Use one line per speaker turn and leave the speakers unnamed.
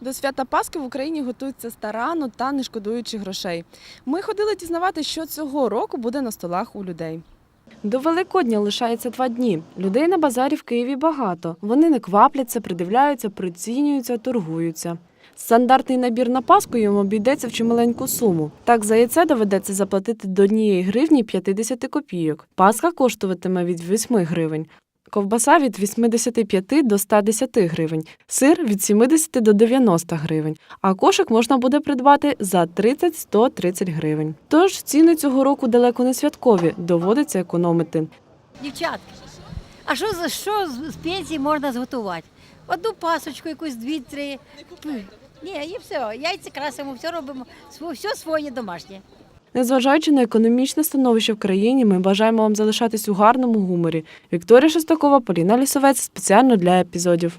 До свята Пасхи в Україні готуються старанно та не шкодуючи грошей. Ми ходили дізнавати, що цього року буде на столах у людей. До Великодня лишається два дні. Людей на базарі в Києві багато. Вони не квапляться, придивляються, прицінюються, торгуються. Стандартний набір на Пасху йому обійдеться в чималеньку суму. Так за яйце доведеться заплатити до 1 гривні 50 копійок. Пасха коштуватиме від 8 гривень. Ковбаса від 85 до 110 гривень, сир від 70 до 90 гривень, а кошик можна буде придбати за 30-130 гривень. Тож ціни цього року далеко не святкові, доводиться економити.
Дівчатка, а що за що з пенсії можна зготувати? Одну пасочку, якусь дві-три. Ні, і все. Яйця красимо, все робимо, все своє домашнє.
Незважаючи на економічне становище в країні, ми бажаємо вам залишатись у гарному гуморі. Вікторія Шестакова, Поліна Лісовець спеціально для епізодів.